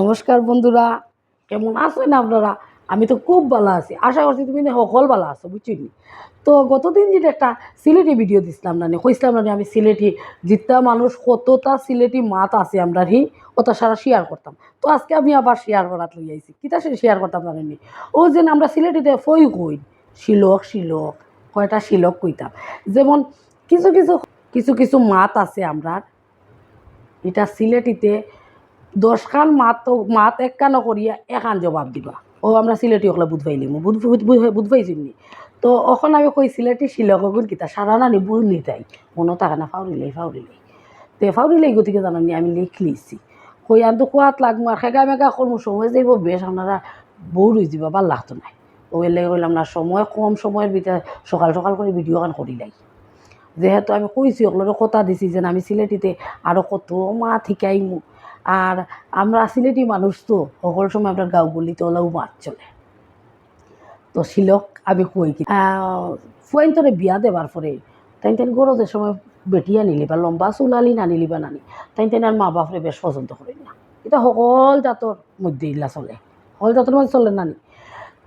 নমস্কার বন্ধুরা, কেমন আছেন আপনারা? আমি তো খুব ভালো আছি। আশা করছি তুমি সকল ভালো আছো বুঝছি তো গতদিন যেটা একটা সিলেটি ভিডিও দিছিলাম না কইসলাম না আমি সিলেটি জিতা মানুষ, কতটা সিলেটি মাত আছে আমরা হি কত সারা শেয়ার করতাম। তো আজকে আমি আবার শেয়ার করাত লই আইছি। কিতা শেয়ার করতাম জানেননি ও যে আমরা সিলেটিতে ফই কই, শিলক শিলক, কয়টা শিলক কইতাম। যেমন কিছু কিছু কিছু কিছু মাত আছে আমরা এটা সিলেটিতে দশখান মাত মাত এক কানো করিয়া এখান জবাব দিবা। ও, আমরা সিলেটি ওগুলো বুধবাইলি বুধ বুধবাইছি নি তো ওখন আমি কই সিলেটি শিলক গুণ কিতা, সারা নানি বুঝলি তাই। মনে থাকে না ফাউরিলেই ফাউরিলেই তে ফাউরিলেই গতিকে জানানি, আমি লিখলিছি। কই আন তো কোয়াত লাগবো আর খেগা মেগা কর্ম সময় যাইব, বেশ আপনারা বউ রই যাবা ভালো লাগতো নাই। ও এলে কইলাম, না, সময় কম সময়ের ভিতরে সকাল সকাল করে ভিডিও গান করিলাই যেহেতু আমি কইছি ওগুলোর কথা দিছি যে আমি সিলেটিতে আরও কত মা ঠিকাইমু আর আমরা সিলেটি মানুষ তো, সকল সময় আপনার গাঁও গলিতে ওলাও মাছ চলে। তো শিলক, আমি কই কি? ফুয়াইন তোরে বিয়া দেবার পরে তাই তাই গরজের সময় বেটিয়া নিলি বা লম্বা চুলালি না নিলি বা নানি তাই তাই আর মা বাপরে বেশ পছন্দ করি না। এটা সকল জাতর মধ্যে ইলা চলে, সকল জাতর মধ্যে চলে নানি।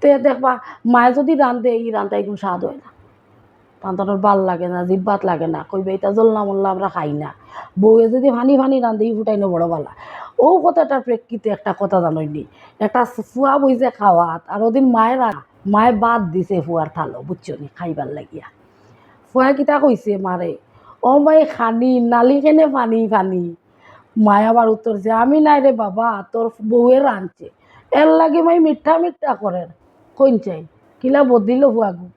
তে দেখবা, মায়ে যদি রান্ধে এই রান্ধা একদম স্বাদ হয় না। রান্ধানোর ভালো লাগে না, জিব্বাত লাগে না। কইবে, এটা জল্লা মল্লা আমরা খাই না। বউয়ে যদি ফানি ফানি রান্ধে, ফুটাই না বড় বালা। ও কথাটার প্রেক্ষিতে একটা কথা জানইনি একটা ফুয়া বইছে খাওয়াত, আর ওদিন মায়েরা, মায়ে বাদ দিছে ফুয়ার থালো, বুঝছ নি, খাইবার লাগিয়া। ফুয়া কিতা কইছে মারে, ও মাই খানি, নালি কেনে পানি পানি? মায় আবার উত্তর যে আমি নাই রে বাবা, তোর বউয়ে রাঁধছে। এর লাগে মাই মিঠা মিঠা করে কইন চাই, কিলা বদিল ফুয়াগু?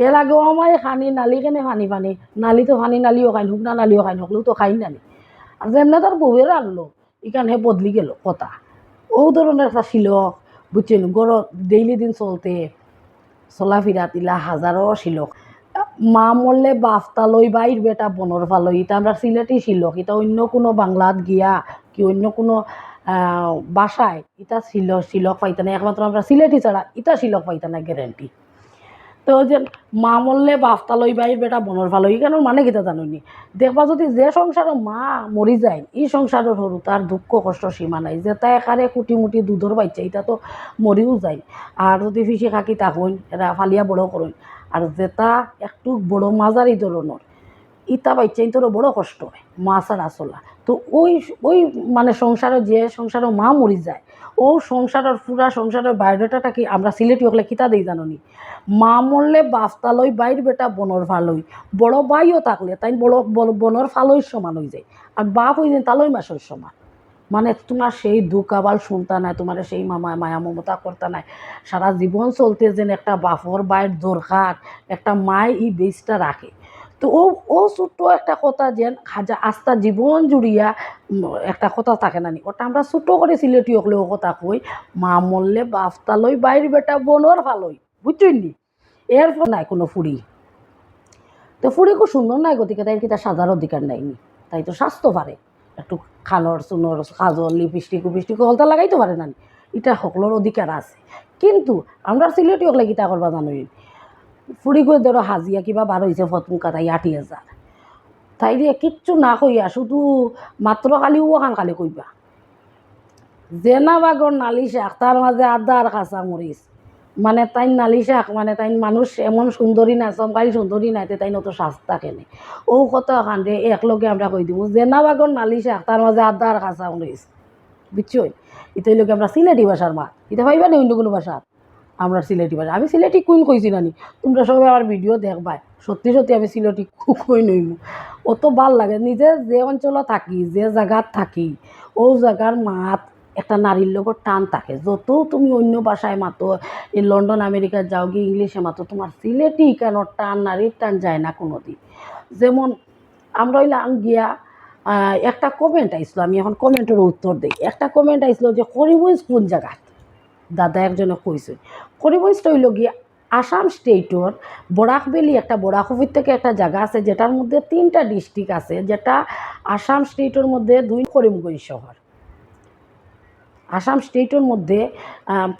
এর আগে ও মাই খানি নালি কেনে পানি পানি। নালি তো পানি নালিও খাই শুকনা নালিও খাই নকলেও তো খাই নানি আর যেমনে তার বউয়ে রাঁধলো ইখান বদলি গেল কথা ও ধরনের একটা শিলক বুঝছেন গড় ডেইলি দিন চলতে চলাফিরা তিলা হাজারো শিলক মা মরলে লই বাইর বেটা বনর ফালই এটা আমরা সিলেটি শিলক এটা অন্য কোনো বাংলাত গিয়া, কি অন্য কোনো বাসায় এটা শিলক শিলক পাইতা না একমাত্র আমরা সিলেটি ছাড়া এটা শিলক পাইতা না গ্যারেন্টি তো যে, মা মরলে বাফতা লই বাইর বেটা বনর ফালই কেন মানে কিতা জানুনি দেখবা যদি যে সংসারের মা মরি যায়, এই সংসারের সরু তার দুঃখ কষ্ট সীমা নাই। যে তাই একারে কুটি মুটি দুধর বাচ্চা এটা তো মরিও যায়। আর যদি ফিসি খাকি তাকইন এরা ফালিয়া বড় করইন আর যেটা একটু বড় মাঝারি ধরনের, ইতা বাচ্চা তোর বড় কষ্ট হয়, মা ছাড়া চলা। তো ওই ওই মানে সংসারে যে সংসারে মা মরি যায়, ও সংসারের পুরা সংসারের বায়োডাটাটা কি আমরা সিলেটি হলে কিতা দিই জাননি? মা মরলে বাফতালই বাইর বেটা বনর ফালই, বড় বাইও থাকলে তাই বড় বনর ফালই সমান হয়ে যায়, আর বাপ হয়ে যায় তালই মাসের সমান। মানে তোমার সেই দুঃখ আবার শুনতা নাই, তোমার সেই মামা, মায়া মমতা করতা নাই, সারা জীবন চলতে যেন একটা বাপর বাইর দরকার, একটা মায় এই বেসটা রাখে। তো ও ও ছোট্ট একটা কথা যেন হাজা আস্তা জীবন জুড়িয়া একটা কথা থাকে না নি। ওটা আমরা ছোট করে সিলেটি হলেও কথা কই, মা মরলে বাফতালই বাইর বেটা বনর ফালই। বুঝছেন নি? এরপর নাই কোনো ফুড়ি। তো ফুড়ি খুব সুন্দর নাই গতিকে, তাই কি তার সাজার অধিকার নাইনি তাই তো স্বাস্থ্য পারে। একটু খানর চুনর কাজল লিপস্টিক উপিস্টিক হলতা লাগাইতে পারে না এটা সকলের অধিকার আছে। কিন্তু আমরা সিলেটি হলে কিতা করবা জানোই ফুড়ি করে ধরো হাজিয়া কিবা বার হয়েছে ফতমুকা কাটাই আটি হাজার তাই দিয়ে কিচ্ছু না কইয়া শুধু মাত্র খালি ও খান খালি কইবা জেনা বাগর নালি শাক তার মাঝে আদা আর কাঁচা মরিচ মানে তাই নালি শাক মানে তাই মানুষ এমন সুন্দরী না চমকারি সুন্দরী নাই তাই নত সাস্তা কেনে। ও কত খান্ডে একলগে আমরা কই দিব জেনা বাগর নালি শাক তার মাঝে আদা আর কাঁচা মরিচ বুঝছ ইতাই লোকে আমরা সিলেটি ভাষার মাত। এটা ভাইবা নেই অন্য কোনো ভাষা আমরা সিলেটি ভাষা আমি সিলেটি কুইন কইছি নানি, তোমরা সবাই আমার ভিডিও দেখবাই। সত্যি সত্যি আমি সিলেটি কই নইমু অত ভালো লাগে, নিজে যে অঞ্চলত থাকি, যে জায়গাত থাকি, ও জায়গার মাত একটা নারীর লগত টান থাকে। যত তুমি অন্য ভাষায় মাতো, এই লন্ডন আমেরিকা যাও গিয়ে ইংলিশে মাতো, তোমার সিলেটি কেন টান, নারীর টান যায় না কোনো দিন যেমন আমরা হইলাম গিয়া একটা কমেন্ট আইসলো, আমি এখন কমেন্টের উত্তর দিই। একটা কমেন্ট আইসলো যে করিমগঞ্জ কোন জায়গাত দাদা একজনে কইছে করিমগঞ্জটা হইল গিয়া আসাম স্টেটর বরাকবেলি একটা বরাক থেকে একটা জায়গা আছে, যেটার মধ্যে তিনটা ডিস্ট্রিক্ট আছে, যেটা আসাম স্টেটের মধ্যে দুই করিমগঞ্জ শহর। আসাম স্টেটের মধ্যে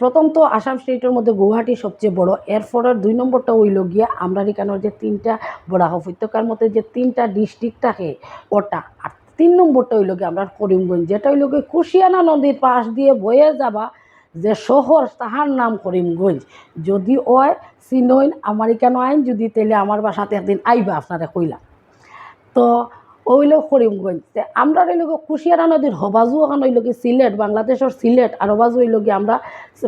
প্রথম তো আসাম স্টেটের মধ্যে গুয়াহাটি সবচেয়ে বড় এরপরের দুই নম্বরটা হইল গিয়া আমরা এখানের যে তিনটা বরাক উপত্যকার মধ্যে যে তিনটা ডিস্ট্রিক্ট থাকে ওটা, আর তিন নম্বরটা হইল কি আমরা করিমগঞ্জ, যেটা হইল কি কুশিয়ানা নদীর পাশ দিয়ে বয়ে যাবা যে শহর তাহার নাম করিমগঞ্জ। যদি ওই চিনইন আমেরিকানো আইন, যদি তাহলে আমার বাসাতে একদিন আইবা আপনারা কইলাম। তো ওইল করিমগঞ্জ। আমরা রইল কুশিয়ারা নদীর হবাজু ওখানে হইল কি সিলেট, বাংলাদেশের সিলেট, আর হবাজু হইল কি আমরা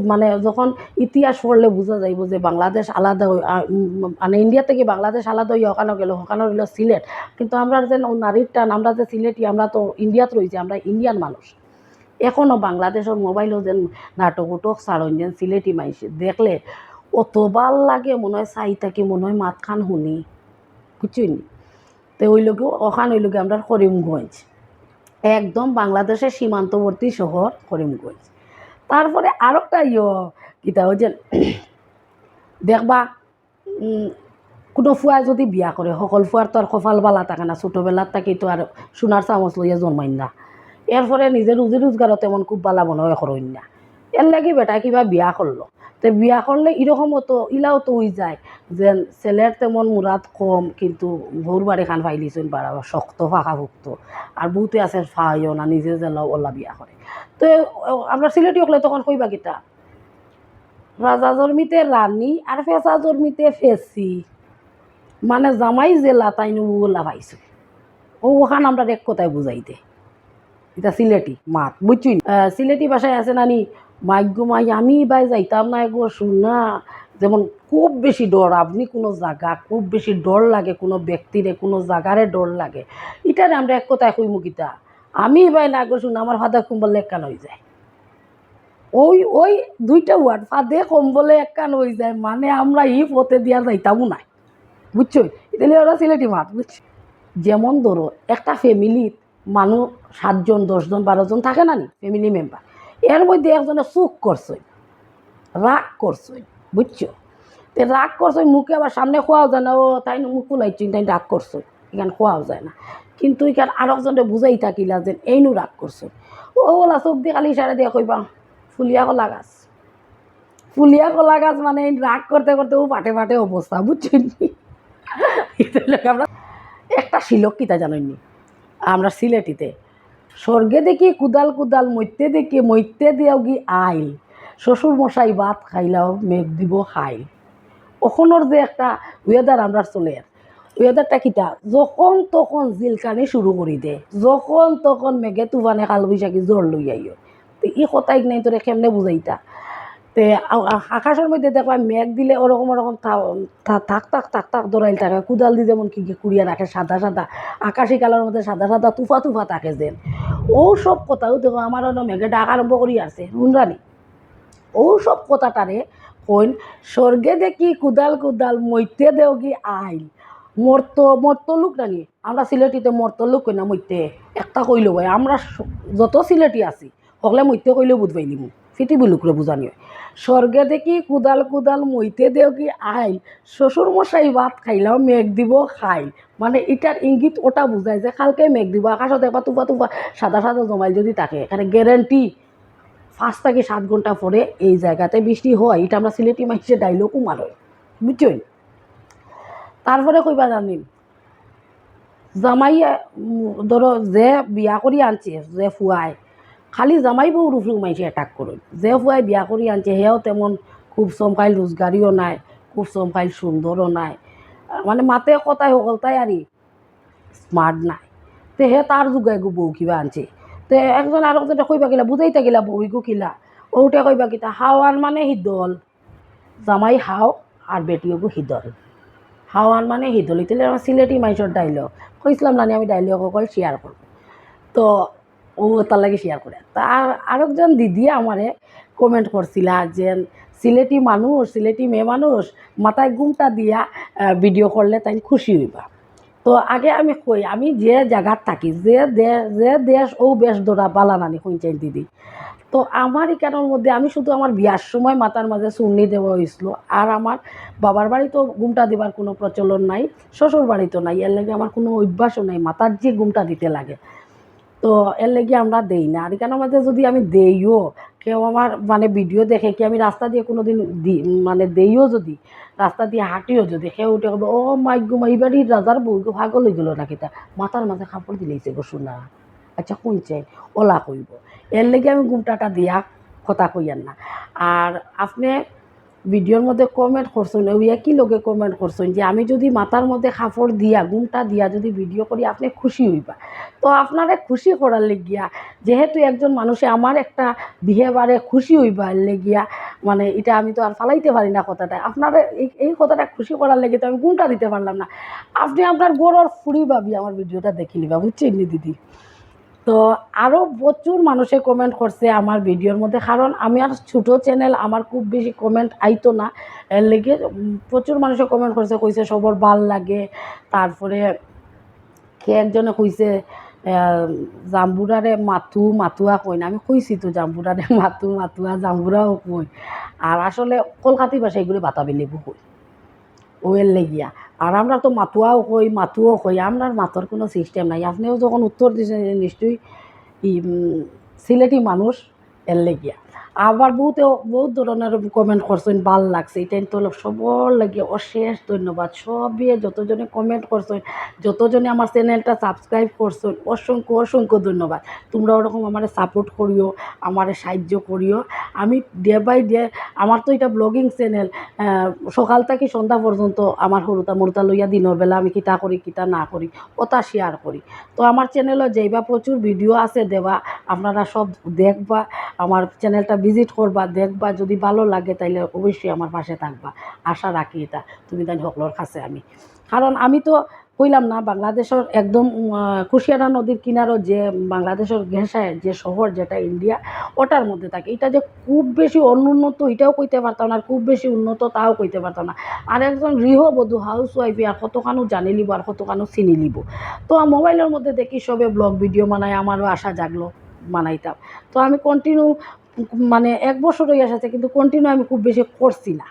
মানে যখন ইতিহাস পড়লে বোঝা যাইব যে বাংলাদেশ আলাদা হই- মানে ইন্ডিয়া থেকে বাংলাদেশ আলাদা হয়ে ওখানে গেল, ওখানে হইল সিলেট। কিন্তু আমরা যে নারীর টান, আমরা যে সিলেটি, আমরা তো ইন্ডিয়াত রয়েছি আমরা ইন্ডিয়ান মানুষ। এখনও বাংলাদেশের মোবাইলও যেন নাটক উটক ছাড়ন যেন সিলেটি মাইছে দেখলে অত ভালো লাগে, মনে হয় চাই থাকি, মনে হয় মাত খান শুনি। বুঝছই তো ওই লোকে, ওখান ওই লোকে আমরা করিমগঞ্জ। একদম বাংলাদেশের সীমান্তবর্তী শহর, করিমগঞ্জ। তারপরে আরেকটা ইয় ওই যে, দেখবা কোনো ফুয়া যদি বিয়া করে, সকল ফুয়ার তো আর কপাল বালা থাকে না। ছোটোবেলার থাকি তো আর সোনার চামচ লইয়া জন্মাইন না। এরপরে নিজের রুজি রোজগারও তেমন খুব বালা মনে হয় করইন না। এর লাগি বেটা কিবা বিয়া করল। তো বিয়া করলে এরকমও তো, ইলাও তো উই যায় যে ছেলের তেমন মুরাদ কম, কিন্তু বউর বাড়ি খান ফাইলিছেন বাড়া, শক্ত ফাঁকা ভুক্ত আর বহুতে আছে ফাইও না, নিজে যে ওলা বিয়া করে। তো আমরা সিলেটি হলে তখন কইবা কিতা? রাজা জন্মিতে রানী আর ফেসা জন্মিতে ফেসি। মানে জামাই জেলা তাই ওলা ও ওখান আমরা এক কথায় বুঝাইতে। এটা সিলেটি মাত বুঝছুই সিলেটি ভাষায় আছে নানি মাইগ্য মাই, আমি বাই যাইতাম না গো শুনা যেমন খুব বেশি ডর, আপনি কোনো জায়গা খুব বেশি ডর লাগে কোনো ব্যক্তিরে, কোনো জায়গারে ডর লাগে। এটারে আমরা এক কথায় কইমু কিতা, আমি বাই না গো শুনা আমার ফাদা কুম্বলে একখান হয়ে যায়। ওই ওই দুইটা ওয়ার্ড, ফাদে কম্বলে একখান হয়ে যায় মানে আমরা ই পথে দিয়া যাইতামও নাই বুঝছ তাহলে ওরা সিলেটি মাত বুঝছ যেমন ধরো, একটা ফ্যামিলিত মানুষ সাতজন, দশজন, বারোজন থাকে না নি? ফ্যামিলি মেম্বার এর মধ্যে একজনে চুক করছে, রাগ করছে, বুঝছ? তে রাগ করছে, মুখে আবার সামনে খোয়াও যায় না, ও তাই মুখ কুলাইছি তাই রাগ করছে, এখানে খোয়াও যায় না। কিন্তু এখান আরেকজনে বুঝাই থাকিলা যে এইনু রাগ করছে। ও ওলা চোখ দিয়ে খালি ইশারা দিয়ে কইবা, ফুলিয়া কলা গাছ। ফুলিয়া কলা গাছ মানে রাগ করতে করতে ও পাটে পাটে অবস্থা বুঝছেন আমরা একটা শিলক কিতা জানেননি আমরা সিলেটিতে। স্বর্গে দেখি কুদাল কুদাল মইতে দেখি মইতে দিয়াও গি আইল। শ্বশুর মশাই ভাত খাইলাও, মেঘ দিব খাইল। ওখনোর যে একটা ওয়েদার আমরা চলে। ওয়েদারটা কিতা? যখন তখন জিলকানি শুরু করি দে। যখন তখন মেঘে তুফানে কাল বৈশাখী জ্বর লই তো ই কথাই নাই তোরে কেমনে বুঝাইতা তে আকাশের মধ্যে দেখবা মেঘ দিলে ওরকম ওরকম থাক থাক থাক থাক দৌড়াইল থাকে। কুদাল দিয়ে যেমন কি কুড়িয়ে রাখে সাদা সাদা, আকাশি কালার মধ্যে সাদা সাদা তুফা তুফা থাকে যেন। ও সব কথাও দেখো আমার অন্য মেঘে ডাক আরম্ভ করি আছে হুনরানি ও সব কথাটারে কইন, স্বর্গে দেখি কুদাল কুদাল মইতে দেও কি আইল? মর্ত মর্ত লোক নানি আমরা সিলেটিতে মর্ত লোক কই না মইতে একটা কইলো ভাই, আমরা যত সিলেটি আছি সকলে মইতে কইলেও বুঝবাই নিমু পৃথিবী লোকরে বুঝানি হয় স্বর্গে দেখি কুদাল কুদাল মইতে দেও কি আইল। শ্বশুর মশাই ভাত খাইলাও মেঘ দিব খাইল। মানে এটার ইঙ্গিত ওটা বুঝায় যে কালকে মেঘ দিব আকাশত একবার তুফা তুফা সাদা সাদা জমাইল যদি থাকে এখানে গ্যারেন্টি পাঁচ থেকে সাত ঘণ্টা পরে এই জায়গাতে বৃষ্টি হয় এটা আমরা সিলেটি মাইসে ডাইলগও মারই বুঝছেন তারপরে কইবা জানিম জামাই উম, ধরো যে বিয়া কৰি আনছে যে ফুয়াই খালি জামাই বউ রুফরু মাইছে অ্যাটাক করুন যে ফুয়াই বিয়া কৰি আনছে সেও তেমন খুব চমকাইল রোজগারিও নাই, খুব চমকাইল সুন্দরও নাই। মানে মাতে কথাই সকল তাই আরি স্মার্ট নাই। তে হে তার যুগাই গো বউ কিবা আনছে। তে একজন আর একজনে কইবা গিলা বুঝাই থাকিলা বউইগো কিলা ওটা কইবা কিতা, হাওয়ান মানে হিদল জামাই হাও আর বেটিওগো হিদল হাওয়ান মানে হিদল ইতিলে আমার সিলেটি মাইসর ডাইলগ কইছিলাম না আমি ডাইলগ অকল শেয়ার করব তো ও তার লাগে শেয়ার করে। তার আরেকজন দিদি আমারে কমেন্ট করছিলা যে, সিলেটি মানুষ, সিলেটি মেয়ে মানুষ, মাথায় গুমটা দিয়া ভিডিও করলে তাই খুশি হইবা। তো আগে আমি কই, আমি যে জায়গাত থাকি, যে যে দেশ ও বেশ দৌড়া বালানানি শুনছেন দিদি। তো আমার এখানের মধ্যে আমি শুধু আমার বিয়ার সময় মাথার মাঝে চুন্নি দেওয়া হয়েছিল আর আমার বাবার বাড়িতেও গুমটা দেবার কোনো প্রচলন নাই, শ্বশুর বাড়িতেও নাই, এর লাগে আমার কোনো অভ্যাসও নাই, মাথার যে গুমটা দিতে লাগে। তো এর লেগে আমরা দেই না। আর এখানের মধ্যে যদি আমি দেইও, কেউ আমার মানে ভিডিও দেখে কি আমি রাস্তা দিয়ে কোনো দিন মানে দেইও যদি, রাস্তা দিয়ে হাঁটিও যদি কেউ উঠে কবে ও মাই গো মাই বাড়ির রাজার বউ গো ভাগল হয়ে গেলো নাকি তা মাথার মাঝে কাপড় দিলেইছে গো শোনা আচ্ছা শুনছেন ওলা কইব। এর লেগে আমি গুমটাটা দিয়া কথা কইয়ার না। আর আপনি ভিডিওর মধ্যে কমেন্ট করছেন, ওই একই লোকে কমেন্ট করছেন যে, আমি যদি মাথার মধ্যে কাপড় দিয়া গুমটা দিয়া যদি ভিডিও করি, আপনি খুশি হইবা? তো আপনারে খুশি করার লেগিয়া, যেহেতু একজন মানুষে আমার একটা বিহেভারে খুশি হইবার লেগিয়া মানে এটা আমি তো আর ফালাইতে পারি না কথাটা, আপনার এই এই কথাটা খুশি করার লেগে তো আমি গুমটা দিতে পারলাম না। আপনি আপনার গোড়র ফুরি ভাবি আমার ভিডিওটা দেখে নিবা, বুঝছেন দিদি? তো আরও প্রচুর মানুষে কমেন্ট করছে আমার ভিডিওর মধ্যে। কারণ আমি আর ছোটো চ্যানেল আমার খুব বেশি কমেন্ট আইতো না। এর লেগে প্রচুর মানুষে কমেন্ট করছে, কইছে সবর ভালো লাগে। তারপরে কে একজনে কইছে জাম্বুরারে মাথু মাথুয়া কই না, আমি কইছি তো জাম্বুরারে মাথু মাথুয়া জাম্বুরাও কই। আর আসলে কলকাতি ভাষায় এগুলো বাতাবি লেবু কই। ওয়েল লেগিয়া। আর আমরা তো মাতুয়াও কই, মাতুও কই আমরা মাতর কোনো সিস্টেম নাই। আপনিও যখন উত্তর দিয়েছেন নিশ্চয়ই সিলেটি মানুষ এর লেগিয়া। আবার বহুতে, বহুত ধরনের কমেন্ট করছেন, ভালো লাগছে। এটাই তো সবর লাগিয়ে অশেষ ধন্যবাদ। সবই যতজনে কমেন্ট করছেন, যতজনে আমার চ্যানেলটা সাবস্ক্রাইব করছেন, অসংখ্য অসংখ্য ধন্যবাদ। তোমরা ওরকম আমার সাপোর্ট করিও, আমার সাহায্য করিও। আমি ডে বাই ডে আমার তো এটা ব্লগিং চ্যানেল সকাল থেকে সন্ধ্যা পর্যন্ত আমার সৰুতা মৰুতা লইয়া দিনের বেলা আমি কিতা করি, কিতা না করি ওটা শেয়ার করি। তো আমার চ্যানেলে যেইবা প্রচুর ভিডিও আছে দেবা আপনারা সব দেখবা, আমার চ্যানেলটা ভিজিট করবা, দেখবা, যদি ভালো লাগে তাইলে অবশ্যই আমার পাশে থাকবা। আশা রাখি এটা। তুমি তাই সকলের কাছে আমি। কারণ আমি তো কইলাম না, বাংলাদেশের একদম কুশিয়ারা নদীর কিনারও যে, বাংলাদেশের ঘেঁষায় যে শহর যেটা ইন্ডিয়া, ওটার মধ্যে থাকে। এটা যে খুব বেশি অনুন্নত, এটাও কইতে পারতাম না, আর খুব বেশি উন্নত, তাও কইতে পারতাম না। আর একজন গৃহবধূ হাউস ওয়াইফে আর কতখানো জানি লিব আর কতখানো চিনি লিব তো মোবাইলের মধ্যে দেখি সবে ব্লগ ভিডিও বানায়, আমারও আশা জাগলো, বানাইতাম। তো আমি কন্টিনিউ মানে এক বছর হয়ে আসছে কিন্তু কন্টিনিউ আমি খুব বেশি করছি না।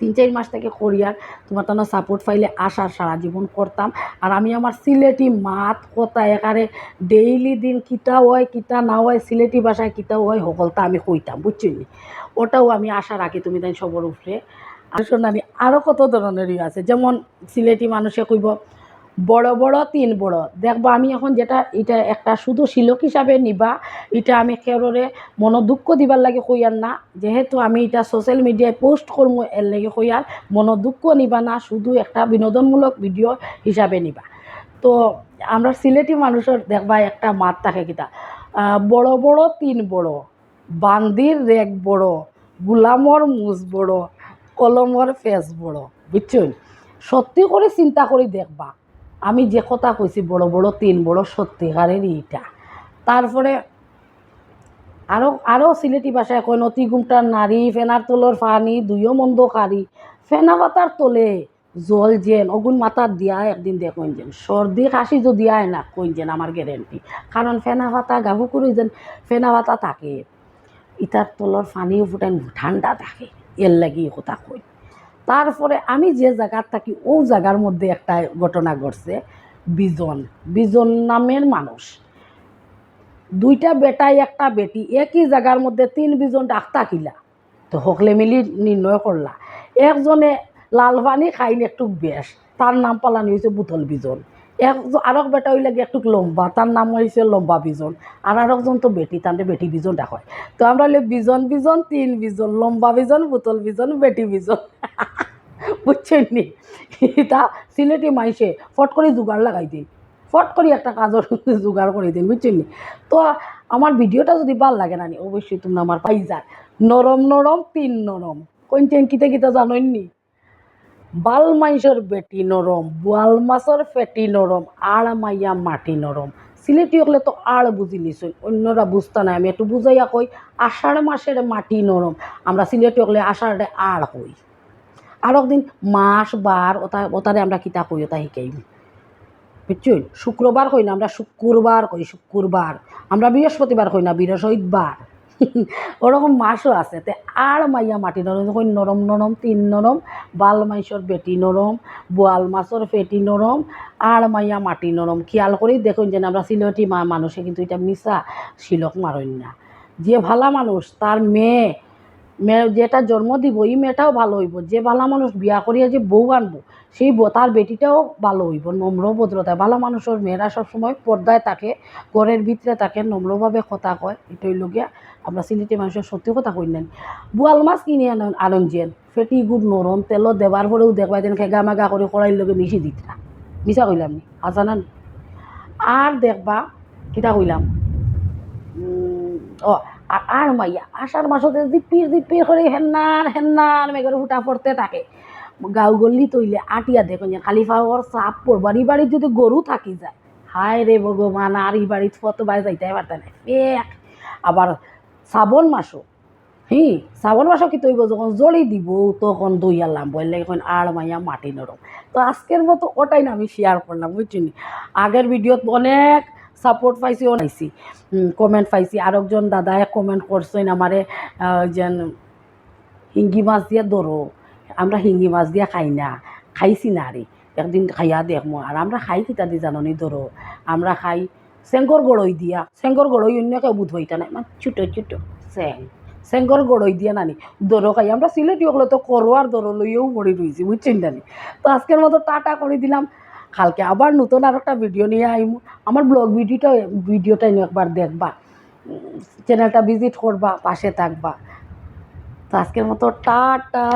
তিন, চার মাস থেকে করি আর তোমার তো সাপোর্ট পাইলে আসার সারা জীবন করতাম। আর আমি আমার সিলেটি মাত কথা একারে ডেইলি দিন কিতা হয়, কিতা না হয়, সিলেটি ভাষায় কিতা হয় সকলটা আমি কইতাম, বুঝছি ওটাও আমি আশা রাখি তুমি তাই সবর উপরে। আর শোনানি আরও কত ধরনেরই আছে, যেমন সিলেটি মানুষে কইব বড় বড়, তিন বড়। দেখবা আমি এখন যেটা, এটা একটা শুধু শিলক হিসাবে নিবা, এটা আমি কেউরে মন দুঃখ দিবার লাগে কইয়ার না। যেহেতু আমি এটা সোশ্যাল মিডিয়ায় পোস্ট করব এর লাগে কইয়ার মন দুঃখ নিবা না, শুধু একটা বিনোদনমূলক ভিডিও হিসাবে নিবা। তো আমরা সিলেটি মানুষের দেখবা একটা মাত থাকে কিতা বড় বড়, তিন বড়, বান্দির রেক বড়, গুলামর মুজ বড়, কলমর ফেস বড়, বুঝছেন? সত্যি করে চিন্তা করে দেখবা। আমি যে কথা কইছি, বড় বড় তিন, বড় সত্যিকারেরই এটা তারপরে আরও আরও সিলেটি ভাষায় কয়, নতি গুমটার নারী, ফেনার তোলর ফানি, দুইও মন্দ কারি ফেনা পাতার তোলে, জল যেন অগুন মাথার দিয়া একদিন দিয়ে কইন যেন সর্দি কাশি যদি আয় না কইন যেন আমার গ্যারেন্টি কারণ ফেনা পাতা গাভু করে যেন ফেনা পাতা থাকে, ইটার তলর পানিও ফুটান ঠান্ডা থাকে, এর লাগি কথা কই তারপরে আমি যে জায়গার থাকি, ও জায়গার মধ্যে একটা ঘটনা ঘটছে। বিজন বিজন নামের মানুষ। দুইটা বেটাই, একটা বেটি, একই জায়গার মধ্যে তিন বিজন ডাক্তার কিলা। তো হকলে মিলি নির্ণয় করলা। একজনে লাল পানি খাইনি একটু বেশ, তার নাম পালানি হয়েছে বুতল বিজন। এক আরক বেটা হইলে একটু লম্বা, তার নাম হয়েছে লম্বা বিজন। আর আরেকজন তো বেটি তান্ডে বেটি বিজন ডাক তো আমরা হইলে বিজন বিজন তিন বিজন, লম্বা বিজন বুতল বিজন, বেটি বিজন। বুঝছেন নি? এটা সিলেটি মাইসে ফট করে জোগাড় লাগাই দিই ফট করে একটা কাজর জোগাড় করে দিন, বুঝছেন নি? তো আমার ভিডিওটা যদি ভালো লাগে না নি অবশ্যই তুমি আমার পাই যা নরম নরম, তিন নরম। কোনটেন কিতে কিতে জানোই নি? বাল মাইসর বেটি নরম বোয়াল মাছর ফেটি নরম আড় মাইয়া মাটি নরম সিলেটি হলে তো আড় বুঝি নিছই অন্যরা বুঝতা নাই, আমি একটু বুঝাইয়া কই, আষাঢ় মাসের মাটি নরম আমরা সিলেটি হলে আষাঢ়ে আড় হই আর একদিন মাস বার ওটারে আমরা কিতা কই ওটা শিকাই বুঝছই শুক্রবার কই না আমরা শুক্রবার কই, শুক্রবার। আমরা বৃহস্পতিবার কই না বৃহস্পতিবার। ওরকম মাছও আছে। তে আর মাইয়া মাটি নরম যখন নরম নরম তিন নরম বাল মাইসর বেটি নরম বোয়াল মাছর পেটি নরম আর মাইয়া মাটি নরম খেয়াল করেই দেখুন যে আমরা সিলেটি মা মানুষে কিন্তু এটা মিশা শিলক মারইন না যে ভালা মানুষ তার মেয়ে মেয়ে যেটা জন্ম দিব, এই মেয়েটাও ভালো হইব। যে ভালো মানুষ বিয়া করিয়া যে বউ আনব, সেই তার বেটিটাও ভালো হইব, নম্র ভদ্রতায় ভালো মানুষের মেয়েরা সবসময় পর্দায় থাকে, ঘরের ভিতরে থাকে, নম্রভাবে কথা কয়, এটাই লগিয়া আমরা সিলেটি মানুষের সত্যি কথা কই নেন বোয়াল মাছ কিনে আনেন, আনন যেন। ফেটি গুড় নরম তেলত দেবার পরেও দেখবা যেন খেগা মাগা করে কড়াইর লগে মিশি দিতা মিশা কইলাম নি? হাসানা আর দেখবা কিতা কইলাম? ও আর আর মাইয়া, আষাঢ় মাসতে জিপির জিপির করে হেন্নার হেন্নার মেঘের ফুটা পড়তে থাকে। গাঁও গল্লি তৈলে আটিয়া দেখুন খালি ফাওয়ার চাপ পড় বাড়ি বাড়ির যদি গরু থাকি যায়, হায় রে ভগবান আর এই বাড়িত ফটো বাই যাইতে পারতে না এক আবার শ্রাবণ মাসও হি শ্রাবণ মাসও কি তৈব যখন জড়ি দিব, তখন দই আলাম বললে এখন আর মাইয়া মাটি নরম তো আজকের মতো ওটাই না আমি শেয়ার করলাম বুঝছি আগের ভিডিওত অনেক সাপোর্ট পাইছি পাইছি। কমেন্ট পাইছি। আর একজন দাদায় কমেন্ট করছেন আমারে যেন হিঙ্গি মাছ দিয়া ধরো। আমরা হিঙ্গি মাছ দিয়া খাই না, খাইছি না রে। একদিন খাইয়া দেখ দেখমো আর আমরা খাই কিতা দি জাননি ধরো। আমরা খাই চেঙ্গর গড়ই দিয়া। চেঙ্গর গড়ই অন্য কেউ বুধ হইতা নাই। মানে ছোটো ছোটো চেং। চেঙ্গর গড়ই দিয়া নানি। দরো খাই। আমরা সিলেটি ওগুলো তো করো আর দরো লইয়েও পড়ে রয়েছি বুঝছেন নানি তো আজকের মতো টাটা করে দিলাম। কালকে আবার নতুন আর একটা ভিডিও নিয়ে আইম। আমার ব্লগ ভিডিওটা ভিডিওটা একবার দেখবা। চ্যানেলটা ভিজিট করবা, পাশে থাকবা। তো আজকের মতো, টাটা।